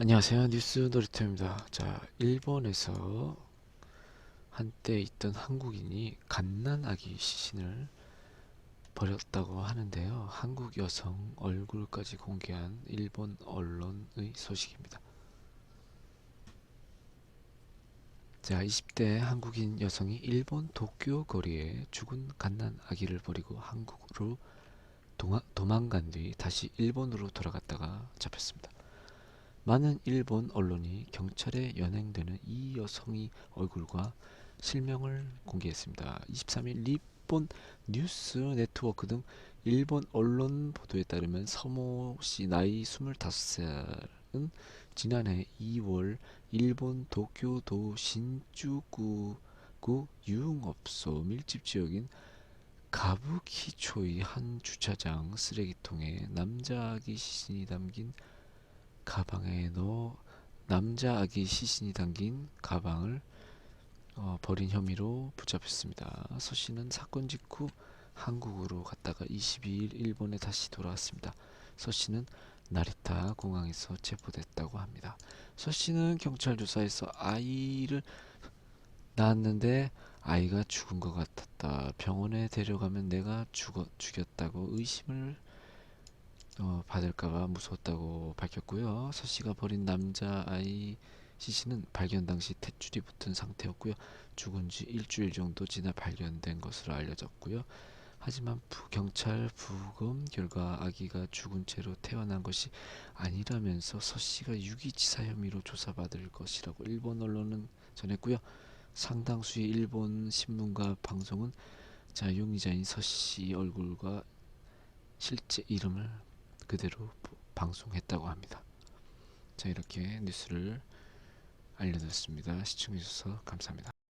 안녕하세요. 뉴스 놀이터입니다. 자, 일본에서 한때 있던 한국인이 갓난아기 시신을 버렸다고 하는데요. 한국 여성 얼굴까지 공개한 일본 언론의 소식입니다. 자, 20대 한국인 여성이 일본 도쿄 거리에 죽은 갓난아기를 버리고 한국으로 도망간 뒤 다시 일본으로 돌아갔다가 잡혔습니다. 많은 일본 언론이 경찰에 연행되는 이 여성의 얼굴과 실명을 공개했습니다. 23일 일본 뉴스 네트워크 등 일본 언론 보도에 따르면 서모 씨 나이 25살은 지난해 2월 일본 도쿄도 신주쿠구 유흥업소 밀집 지역인 가부키초의 한 주차장 쓰레기통에 남자 아기 시신이 담긴 가방에 넣어 남자 아기 시신이 담긴 가방을 어, 버린 혐의로 붙잡혔습니다. 서 씨는 사건 직후 한국으로 갔다가 22일 일본에 다시 돌아왔습니다. 서 씨는 나리타 공항에서 체포됐다고 합니다. 서 씨는 경찰 조사에서 아이를 낳았는데 아이가 죽은 것 같았다. 병원에 데려가면 내가 죽어, 죽였다고 의심을 어, 받을까봐 무서웠다고 밝혔고요. 서 씨가 버린 남자 아이 시신은 발견 당시 탯줄이 붙은 상태였고요. 죽은 지 일주일 정도 지나 발견된 것으로 알려졌고요. 하지만 부, 경찰 부검 결과 아기가 죽은 채로 태어난 것이 아니라면서 서 씨가 유기치사 혐의로 조사받을 것이라고 일본 언론은 전했고요. 상당수의 일본 신문과 방송은 자 용의자인 서 씨 얼굴과 실제 이름을 그대로 보- 방송했다고 합니다. 자 이렇게 뉴스를 알려드렸습니다. 시청해주셔서 감사합니다.